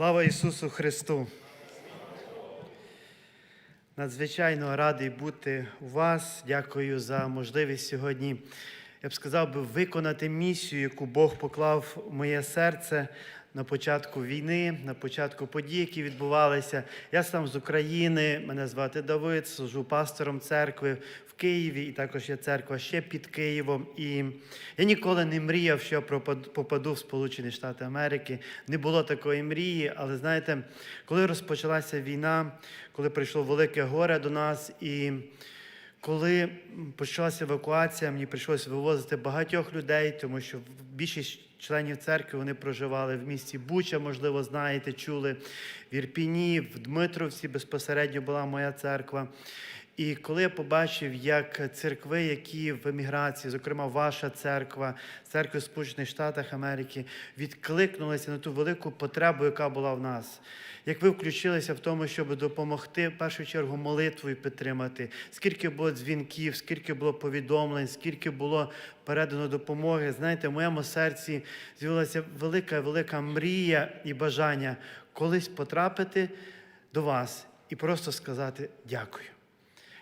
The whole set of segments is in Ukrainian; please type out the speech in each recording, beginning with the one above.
Слава Ісусу Христу! Надзвичайно радий бути у вас. Дякую за можливість сьогодні. Я б сказав би виконати місію, яку Бог поклав в моє серце на початку війни, на початку подій, які відбувалися. Я сам з України, мене звати Давид, служу пастором церкви в Києві, і також є церква ще під Києвом. І я ніколи не мріяв, що я попаду в Сполучені Штати Америки. Не було такої мрії, але знаєте, коли розпочалася війна, коли прийшло велике горе до нас і. Коли почалася евакуація, мені прийшлося вивозити багатьох людей, тому що більшість членів церкви вони проживали в місті Буча, можливо, знаєте, чули в Ірпіні, в Дмитровці безпосередньо була моя церква. І коли я побачив, як церкви, які в еміграції, зокрема ваша церква, церкви Сполучених Штатах Америки, відкликнулися на ту велику потребу, яка була в нас. Як ви включилися в тому, щоб допомогти в першу чергу молитвою підтримати, скільки було дзвінків, скільки було повідомлень, скільки було передано допомоги. Знаєте, в моєму серці з'явилася велика, велика мрія і бажання колись потрапити до вас і просто сказати дякую.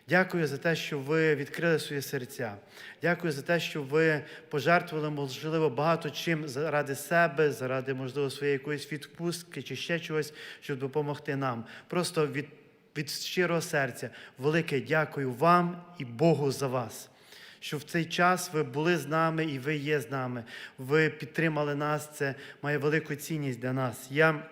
Дякую за те, що ви відкрили свої серця. Дякую за те, що ви пожертвували, можливо, багато чим заради себе, заради, можливо, своєї якоїсь відпустки чи ще чогось, щоб допомогти нам. Просто від, від щирого серця велике дякую вам і Богу за вас. Що в цей час ви були з нами і ви є з нами. Ви підтримали нас. Це має велику цінність для нас. Я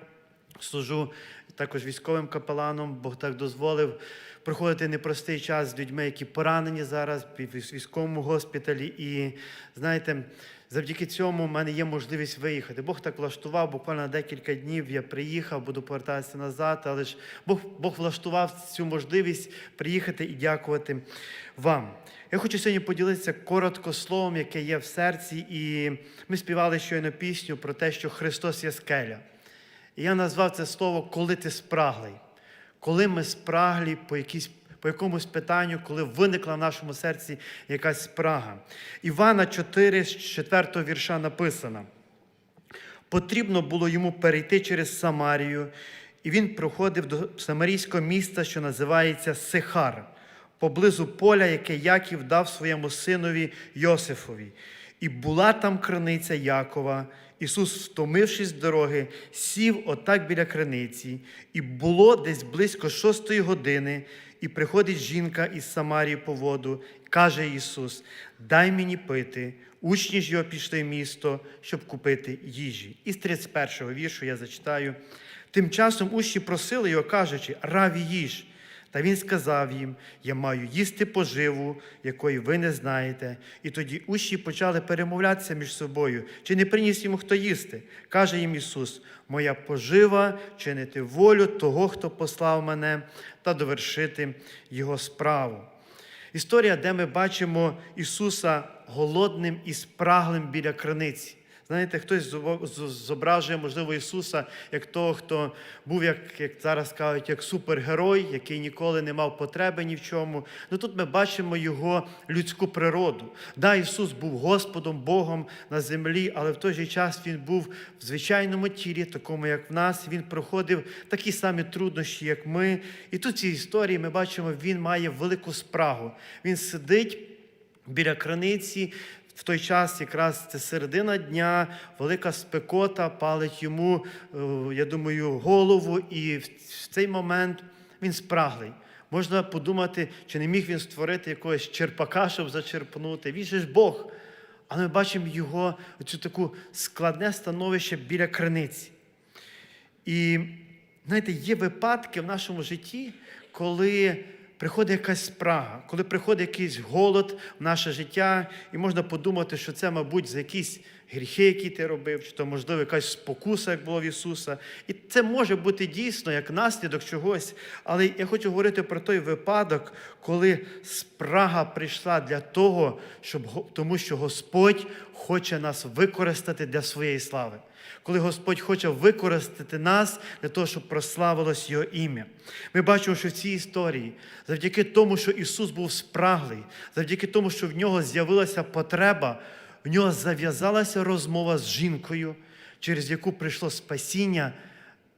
служу також військовим капеланом, Бог так дозволив проходити непростий час з людьми, які поранені зараз в військовому госпіталі. І знаєте, завдяки цьому в мене є можливість виїхати. Бог так влаштував, буквально декілька днів я приїхав, буду повертатися назад, але ж Бог, Бог влаштував цю можливість приїхати і дякувати вам. Я хочу сьогодні поділитися коротко словом, яке є в серці, і ми співали щойно пісню про те, що Христос є скеля. І я назвав це слово Коли ти спраглий. Коли ми спраглі по, якійсь, по якомусь питанню, коли виникла в нашому серці якась спрага. Івана 4, з 4 вірша написано. Потрібно було йому перейти через Самарію, і він проходив до самарійського міста, що називається Сихар, поблизу поля, яке Яків дав своєму синові Йосифові. І була там криниця Якова. Ісус, втомившись з дороги, сів отак біля криниці, і було десь близько шостої години, і приходить жінка із Самарії по воду, каже Ісус: Дай мені пити. Учні ж його пішли в місто, щоб купити їжі. Із 31-го віршу я зачитаю. Тим часом учні просили його, кажучи, раві їж. Та він сказав їм: Я маю їсти поживу, якої ви не знаєте. І тоді учні почали перемовлятися між собою, чи не приніс йому хто їсти. Каже їм Ісус: Моя пожива чинити волю того, хто послав мене, та довершити Його справу. Історія, де ми бачимо Ісуса голодним і спраглим біля криниці. Знаєте, хтось зображує, можливо, Ісуса як того, хто був, як, як зараз кажуть, як супергерой, який ніколи не мав потреби ні в чому. Ну тут ми бачимо Його людську природу. Да, Ісус був Господом, Богом на землі, але в той же час Він був в звичайному тілі, такому, як в нас. Він проходив такі самі труднощі, як ми. І тут в цій історії ми бачимо, Він має велику спрагу. Він сидить біля краниці. В той час, якраз це середина дня, велика спекота палить йому, е, я думаю, голову, і в цей момент він спраглий. Можна подумати, чи не міг він створити якогось черпака, щоб зачерпнути. Він же ж Бог. Але ми бачимо його цю таку складне становище біля криниці. І знаєте, є випадки в нашому житті, коли приходить якась спрага, коли приходить якийсь голод в наше життя, і можна подумати, що це, мабуть, за якісь гріхи, які ти робив, чи то, можливо, якась спокуса, як було в Ісуса. І це може бути дійсно як наслідок чогось. Але я хочу говорити про той випадок, коли спрага прийшла для того, щоб, тому що Господь хоче нас використати для своєї слави коли Господь хоче використати нас для того, щоб прославилось Його ім'я. Ми бачимо, що в цій історії, завдяки тому, що Ісус був спраглий, завдяки тому, що в нього з'явилася потреба, в нього зав'язалася розмова з жінкою, через яку прийшло спасіння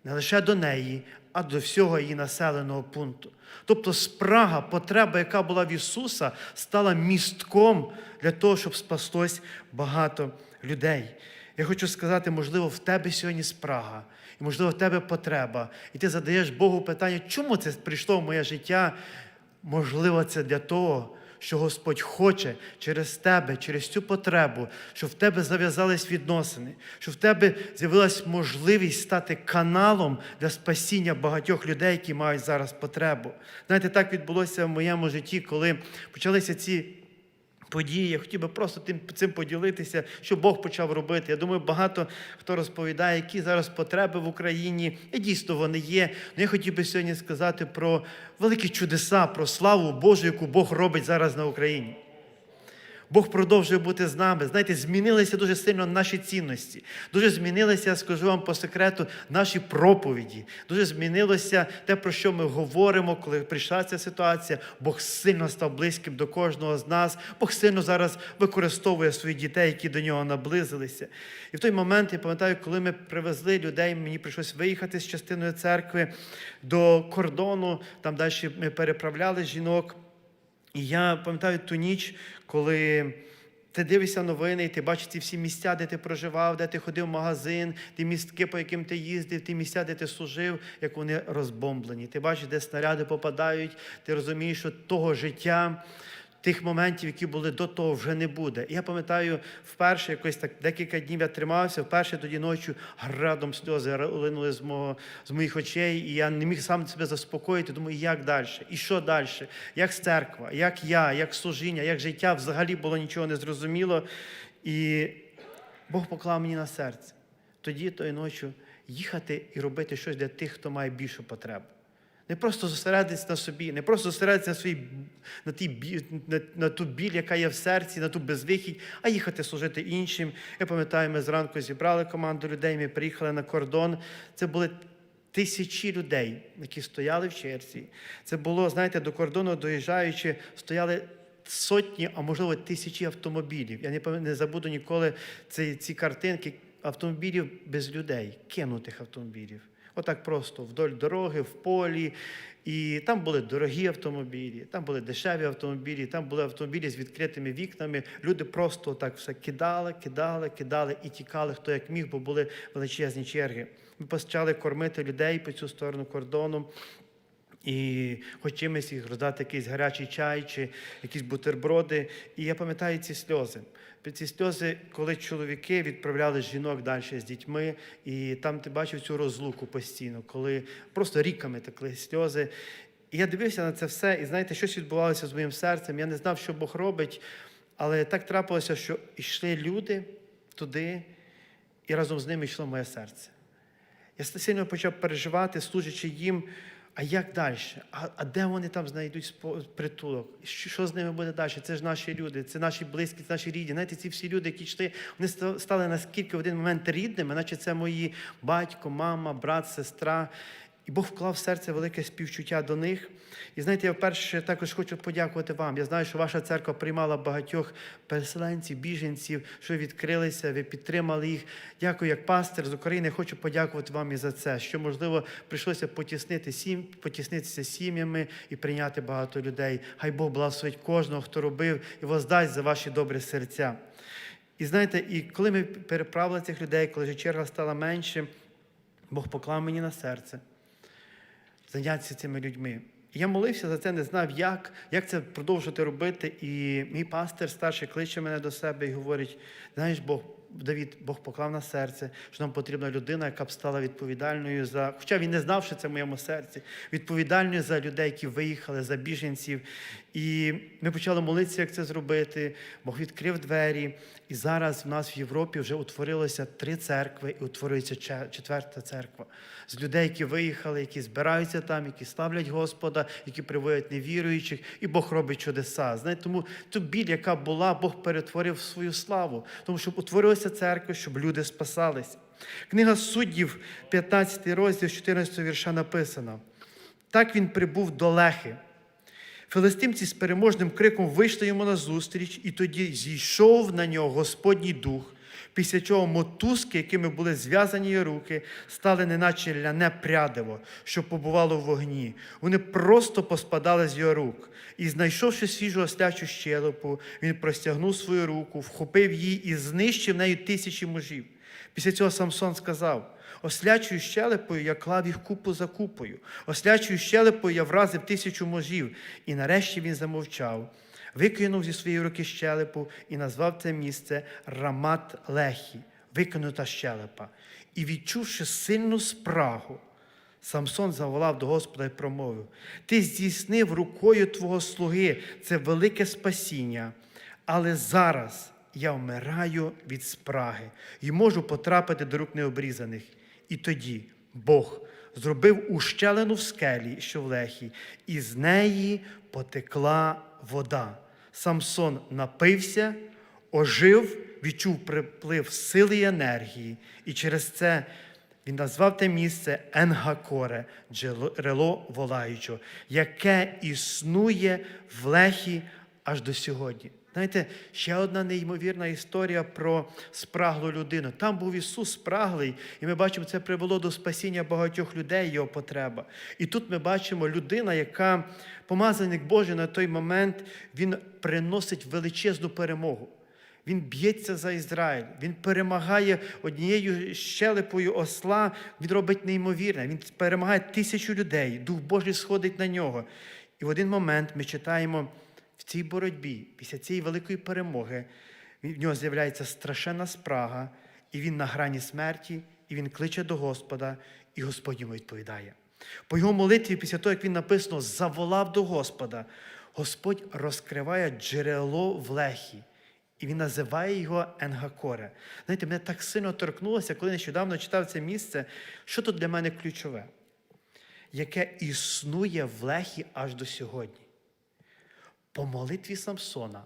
не лише до неї, а до всього її населеного пункту. Тобто спрага, потреба, яка була в Ісуса, стала містком для того, щоб спаслось багато людей. Я хочу сказати, можливо, в тебе сьогодні спрага, і можливо, в тебе потреба. І ти задаєш Богу питання, чому це прийшло в моє життя? Можливо, це для того, що Господь хоче через тебе, через цю потребу, щоб в тебе зав'язались відносини, щоб в тебе з'явилась можливість стати каналом для спасіння багатьох людей, які мають зараз потребу. Знаєте, так відбулося в моєму житті, коли почалися ці. Події, я хотів би просто тим цим поділитися, що Бог почав робити. Я думаю, багато хто розповідає, які зараз потреби в Україні. І дійсно вони є. Ну я хотів би сьогодні сказати про великі чудеса, про славу Божу, яку Бог робить зараз на Україні. Бог продовжує бути з нами. Знаєте, змінилися дуже сильно наші цінності. Дуже змінилися, скажу вам по секрету, наші проповіді. Дуже змінилося те, про що ми говоримо, коли прийшла ця ситуація. Бог сильно став близьким до кожного з нас. Бог сильно зараз використовує своїх дітей, які до нього наблизилися. І в той момент я пам'ятаю, коли ми привезли людей, мені прийшлось виїхати з частиною церкви до кордону. Там далі ми переправляли жінок. І я пам'ятаю ту ніч, коли ти дивишся новини, і ти бачиш ці всі місця, де ти проживав, де ти ходив в магазин, ті містки, по яким ти їздив, ті місця, де ти служив, як вони розбомблені. Ти бачиш, де снаряди попадають, ти розумієш, що того життя. Тих моментів, які були до того, вже не буде. І я пам'ятаю, вперше якось так декілька днів я тримався, вперше тоді ночі градом сльози линули з, мого, з моїх очей, і я не міг сам себе заспокоїти. Думаю, як далі? І що далі? Як церква, як я, як служіння, як життя взагалі було нічого не зрозуміло. І Бог поклав мені на серце тоді, тої ночі, їхати і робити щось для тих, хто має більшу потребу. Не просто зосередитися на собі, не просто зосередитися на свій, на, тій, на, на ту біль, яка є в серці, на ту безвихідь, а їхати служити іншим. Я пам'ятаю, ми зранку зібрали команду людей, ми приїхали на кордон. Це були тисячі людей, які стояли в черзі. Це було, знаєте, до кордону доїжджаючи, стояли сотні, а можливо тисячі автомобілів. Я не, не забуду ніколи ці, ці картинки автомобілів без людей, кинутих автомобілів. Отак просто вдоль дороги, в полі. І там були дорогі автомобілі, там були дешеві автомобілі, там були автомобілі з відкритими вікнами. Люди просто так все кидали, кидали, кидали і тікали, хто як міг, бо були величезні черги. Ми почали кормити людей по цю сторону кордону. І хоч чимось їх роздати якийсь гарячий чай чи якісь бутерброди. І я пам'ятаю ці сльози. Ці сльози, коли чоловіки відправляли жінок далі з дітьми, і там ти бачив цю розлуку постійно, коли просто ріками текли сльози. І я дивився на це все, і знаєте, щось відбувалося з моїм серцем. Я не знав, що Бог робить, але так трапилося, що йшли люди туди, і разом з ними йшло моє серце. Я сильно почав переживати, служачи їм. А як далі? А, а де вони там знайдуть притулок? Що, що з ними буде далі? Це ж наші люди, це наші близькі, це наші рідні. Знаєте, ці всі люди, які йшли, вони стали наскільки в один момент рідними, наче це мої батько, мама, брат, сестра. І Бог вклав в серце велике співчуття до них. І знаєте, я вперше також хочу подякувати вам. Я знаю, що ваша церква приймала багатьох переселенців, біженців, що відкрилися, ви підтримали їх. Дякую, як пастир з України. Хочу подякувати вам і за це, що можливо прийшлося потіснити сім, потіснитися сім'ями і прийняти багато людей. Хай Бог благословить кожного, хто робив, і воздасть за ваші добрі серця. І знаєте, і коли ми переправили цих людей, коли вже черга стала менше, Бог поклав мені на серце зайнятися цими людьми. Я молився за це, не знав, як, як це продовжувати робити. І мій пастир старший кличе мене до себе і говорить: знаєш, Бог, Давід, Бог поклав на серце, що нам потрібна людина, яка б стала відповідальною за, хоча він не знав, що це в моєму серці, відповідальною за людей, які виїхали, за біженців. І ми почали молитися, як це зробити. Бог відкрив двері. І зараз в нас в Європі вже утворилося три церкви, і утворюється четверта церква. З людей, які виїхали, які збираються там, які славлять Господа, які приводять невіруючих, і Бог робить чудеса. Знаєте, тому ту біль, яка була, Бог перетворив в свою славу, тому щоб утворилася церква, щоб люди спасались. Книга суддів, 15 розділ, 14 вірша написано. Так він прибув до Лехи. Филистимці з переможним криком вийшли йому назустріч, і тоді зійшов на нього Господній дух, Після чого мотузки, якими були зв'язані її руки, стали неначе ляне прядиво, що побувало в вогні. Вони просто поспадали з його рук. І, знайшовши свіжу ослячу щелепу, він простягнув свою руку, вхопив її і знищив нею тисячі мужів. Після цього Самсон сказав: Ослячою щелепою я клав їх купу за купою, ослячою щелепою я вразив тисячу можів. І нарешті він замовчав, викинув зі своєї руки щелепу і назвав це місце Рамат Лехі, викинута щелепа. І відчувши сильну спрагу, Самсон заволав до Господа і промовив: Ти здійснив рукою твого слуги це велике спасіння, але зараз я вмираю від спраги і можу потрапити до рук необрізаних. І тоді Бог зробив ущелину в скелі, що в лехі, і з неї потекла вода. Самсон напився, ожив, відчув приплив сили і енергії, і через це він назвав те місце Енгакоре, джерело волаючого, яке існує в лехі аж до сьогодні. Знаєте, ще одна неймовірна історія про спраглу людину. Там був Ісус спраглий, і ми бачимо, це привело до спасіння багатьох людей, його потреба. І тут ми бачимо людина, яка помазаник Божий на той момент, він приносить величезну перемогу. Він б'ється за Ізраїль, він перемагає однією щелепою осла, він робить неймовірне. Він перемагає тисячу людей, Дух Божий сходить на нього. І в один момент ми читаємо в цій боротьбі, після цієї великої перемоги, в нього з'являється страшенна спрага, і він на грані смерті, і він кличе до Господа, і Господь йому відповідає. По його молитві, після того, як він написано, заволав до Господа, Господь розкриває джерело в лехі. І він називає його Енгакоре. Знаєте, мене так сильно торкнулося, коли нещодавно читав це місце, що тут для мене ключове, яке існує в лехі аж до сьогодні. По молитві Самсона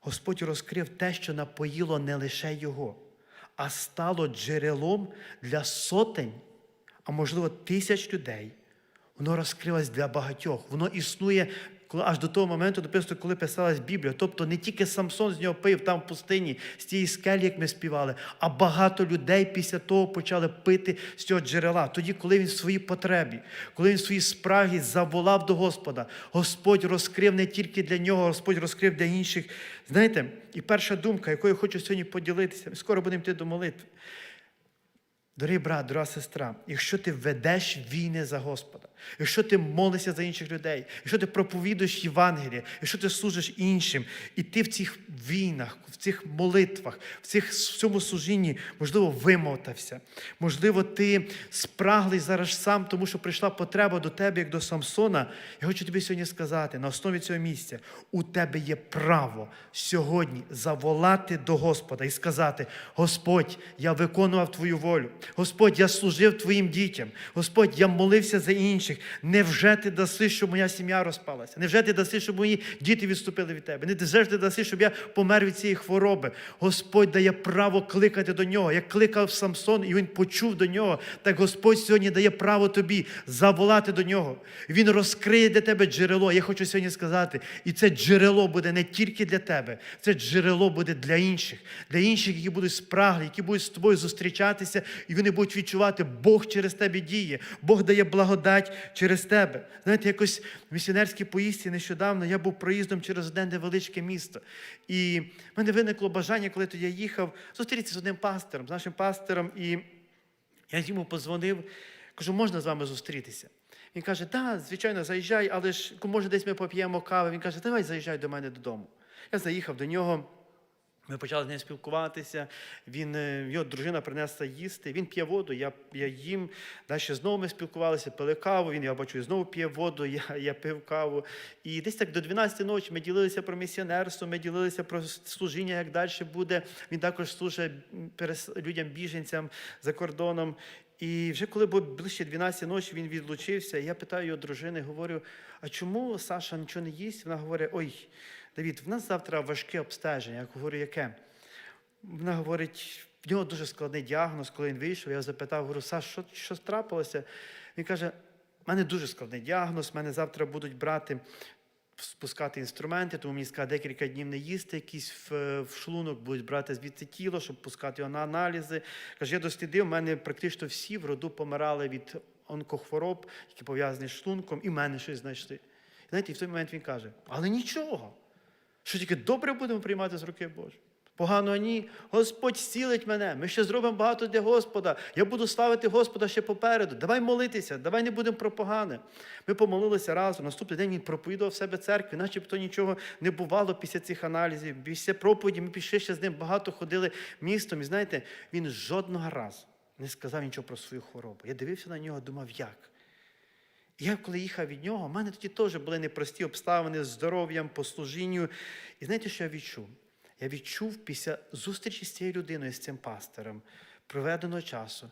Господь розкрив те, що напоїло не лише його, а стало джерелом для сотень, а можливо тисяч людей. Воно розкрилось для багатьох. Воно існує аж до того моменту написано, коли писалась Біблія. Тобто не тільки Самсон з нього пив там в пустині, з тієї скелі, як ми співали, а багато людей після того почали пити з цього джерела. Тоді, коли він в своїй потребі, коли він в своїй спрагі заволав до Господа, Господь розкрив не тільки для нього, Господь розкрив для інших. Знаєте, і перша думка, якою я хочу сьогодні поділитися, ми скоро будемо йти до молитви. Дорогий брат, дорога сестра, якщо ти ведеш війни за Господа, якщо ти молишся за інших людей, якщо ти проповідуєш Євангеліє, якщо ти служиш іншим, і ти в цих війнах, в цих молитвах, в, цих, в цьому служінні, можливо, вимотався, можливо, ти спраглий зараз сам, тому що прийшла потреба до тебе, як до Самсона. Я хочу тобі сьогодні сказати, на основі цього місця, у тебе є право сьогодні заволати до Господа і сказати: Господь, я виконував Твою волю. Господь, я служив Твоїм дітям. Господь, я молився за інших. Невже ти даси, щоб моя сім'я розпалася? Невже ти даси, щоб мої діти відступили від тебе? Невже ти даси, щоб я помер від цієї хвороби? Господь дає право кликати до нього. Як кликав Самсон, і він почув до нього, так Господь сьогодні дає право тобі заволати до нього. Він розкриє для тебе джерело. Я хочу сьогодні сказати, і це джерело буде не тільки для тебе, це джерело буде для інших, для інших, які будуть спраглі, які будуть з тобою зустрічатися, і вони будуть відчувати, Бог через тебе діє, Бог дає благодать через тебе. Знаєте, якось в місіонерській поїздці нещодавно я був проїздом через одне невеличке місто. І в мене виникло бажання, коли тоді я їхав, зустрітися з одним пастором, з нашим пастором. І я йому позвонив, кажу, можна з вами зустрітися? Він каже, так, звичайно, заїжджай, але ж може десь ми поп'ємо кави. Він каже, давай заїжджай до мене додому. Я заїхав до нього. Ми почали з ним спілкуватися. Він, е, його дружина принесла їсти. Він п'є воду, я, я їм. Далі знову ми спілкувалися, пили каву. Він, я бачу, знову п'є воду, я, я пив каву. І десь так до 12 ночі ми ділилися про місіонерство, ми ділилися про служіння, як далі буде. Він також служить перес- людям, біженцям за кордоном. І вже коли було ближче 12 ночі, він відлучився. Я питаю його дружини, говорю: а чому Саша нічого не їсть? Вона говорить: ой, Давід, в нас завтра важке обстеження. Я говорю, яке? Вона говорить, в нього дуже складний діагноз, коли він вийшов. Я запитав, говорю, Саш, що, що трапилося? Він каже: в мене дуже складний діагноз, мене завтра будуть брати спускати інструменти, тому мені сказали декілька днів не їсти, якийсь в, в шлунок будуть брати звідти тіло, щоб пускати його на аналізи. Каже, я дослідив, у мене практично всі в роду помирали від онкохвороб, які пов'язані з шлунком, і в мене щось знайшли. Знаєте, і в той момент він каже: але нічого, що тільки добре будемо приймати з руки Божої. Погано ні. Господь зцілить мене. Ми ще зробимо багато для Господа. Я буду славити Господа ще попереду. Давай молитися, давай не будемо про погане. Ми помолилися разом. Наступний день він проповідував себе церкві, начебто нічого не бувало після цих аналізів. Після проповіді ми пішли ще з ним багато ходили містом. І знаєте, він жодного разу не сказав нічого про свою хворобу. Я дивився на нього, думав, як. Я, коли їхав від нього, в мене тоді теж були непрості обставини з здоров'ям, по служінню. І знаєте, що я відчув? Я відчув після зустрічі з цією людиною, з цим пастором, проведеного часу,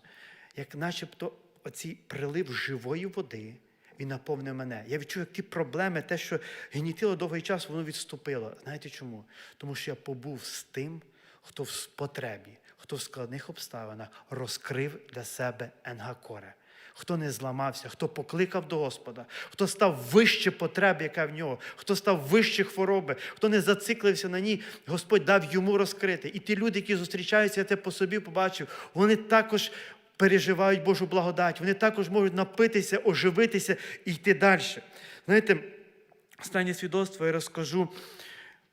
як начебто оцей прилив живої води, він наповнив мене. Я відчув, як ті проблеми, те, що гнітило довгий час, воно відступило. Знаєте чому? Тому що я побув з тим, хто в потребі, хто в складних обставинах розкрив для себе Енгакоре. Хто не зламався, хто покликав до Господа, хто став вище потреби, яка в нього, хто став вище хвороби, хто не зациклився на ній, Господь дав йому розкрити. І ті люди, які зустрічаються, я це по собі побачив, вони також переживають Божу благодать, вони також можуть напитися, оживитися і йти далі. Знаєте, останнє свідоцтво я розкажу.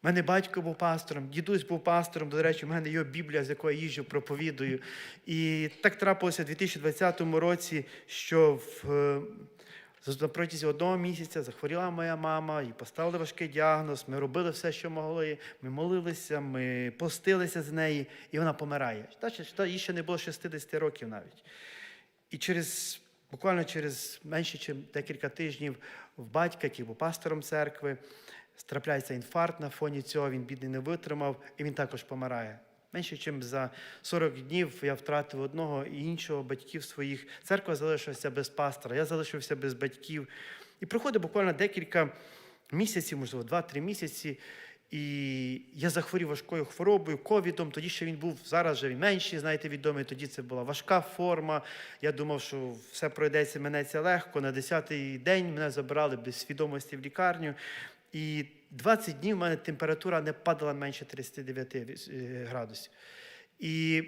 У мене батько був пастором, дідусь був пастором. До речі, в мене є Біблія, з якої я їжджу, проповідую. І так трапилося в 2020 році, що в, е, протязі одного місяця захворіла моя мама, їй поставили важкий діагноз. Ми робили все, що могли. Ми молилися, ми постилися з неї, і вона помирає. Та, їй ще не було 60 років навіть. І через буквально через менше, ніж декілька тижнів в батька, який був пастором церкви, трапляється інфаркт на фоні цього, він бідний не витримав, і він також помирає. Менше, ніж за 40 днів я втратив одного і іншого батьків своїх. Церква залишилася без пастора, я залишився без батьків. І проходить буквально декілька місяців, можливо, 2-3 місяці. І я захворів важкою хворобою, ковідом. Тоді ще він був зараз вже він менший, знаєте, відомий. Тоді це була важка форма. Я думав, що все пройдеться, минеться легко. На 10-й день мене забирали без свідомості в лікарню. І 20 днів в мене температура не падала менше 39 е, градусів. І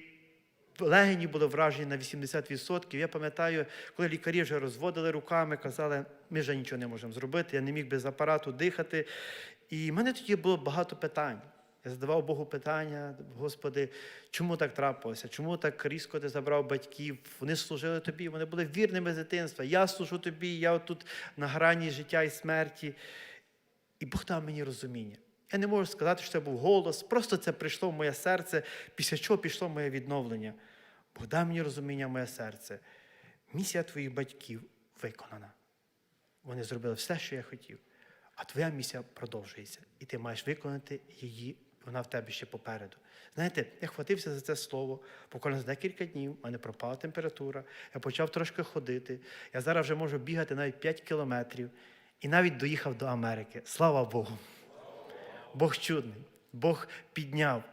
легені були вражені на 80%. Я пам'ятаю, коли лікарі вже розводили руками, казали, ми вже нічого не можемо зробити, я не міг без апарату дихати. І в мене тоді було багато питань. Я задавав Богу питання, Господи, чому так трапилося? Чому так різко ти забрав батьків? Вони служили тобі, вони були вірними з дитинства. Я служу тобі, я тут на грані життя і смерті. І Бог дав мені розуміння. Я не можу сказати, що це був голос, просто це прийшло в моє серце, після чого пішло моє відновлення. Бог дав мені розуміння в моє серце. Місія твоїх батьків виконана. Вони зробили все, що я хотів. А твоя місія продовжується. І ти маєш виконати її, вона в тебе ще попереду. Знаєте, я хватився за це слово, буквально за декілька днів, в мене пропала температура, я почав трошки ходити. Я зараз вже можу бігати навіть 5 кілометрів і навіть доїхав до Америки. Слава Богу! Бог чудний, Бог підняв.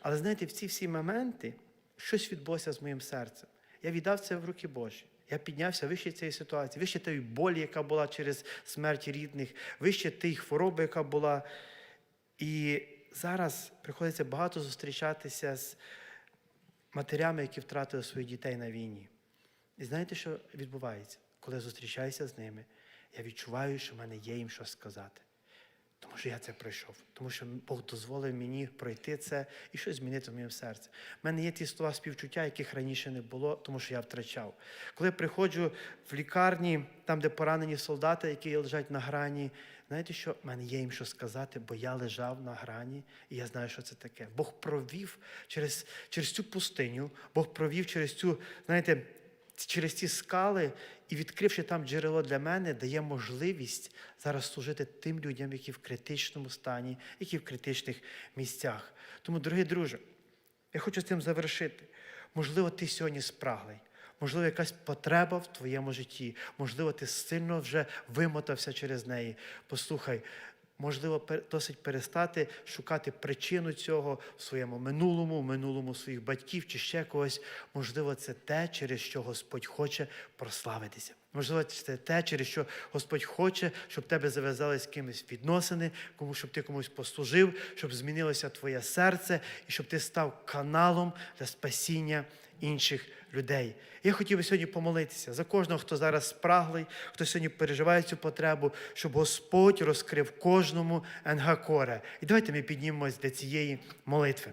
Але знаєте, в ці всі моменти щось відбулося з моїм серцем. Я віддав це в руки Божі. Я піднявся вище цієї ситуації, вище тієї болі, яка була через смерть рідних, вище тієї хвороби, яка була. І зараз приходиться багато зустрічатися з матерями, які втратили своїх дітей на війні. І знаєте, що відбувається? Коли зустрічаюся з ними, я відчуваю, що в мене є їм що сказати. Тому що я це пройшов, тому що Бог дозволив мені пройти це і щось змінити в моєму серці. У мене є ті слова співчуття, яких раніше не було, тому що я втрачав. Коли я приходжу в лікарні, там, де поранені солдати, які лежать на грані, знаєте що? У мене є їм що сказати, бо я лежав на грані, і я знаю, що це таке. Бог провів через, через цю пустиню, Бог провів через цю, знаєте, через ці скали і відкривши там джерело для мене, дає можливість зараз служити тим людям, які в критичному стані, які в критичних місцях. Тому, дорогі друже, я хочу з цим завершити. Можливо, ти сьогодні спраглий. Можливо, якась потреба в твоєму житті. Можливо, ти сильно вже вимотався через неї. Послухай, можливо, досить перестати шукати причину цього в своєму минулому, в минулому своїх батьків чи ще когось. Можливо, це те, через що Господь хоче прославитися. Можливо, це те, через що Господь хоче, щоб тебе зав'язались з кимось відносини, кому щоб ти комусь послужив, щоб змінилося твоє серце і щоб ти став каналом для спасіння інших людей. Я хотів би сьогодні помолитися за кожного, хто зараз спраглий, хто сьогодні переживає цю потребу, щоб Господь розкрив кожному енгакоре. І давайте ми піднімемось до цієї молитви.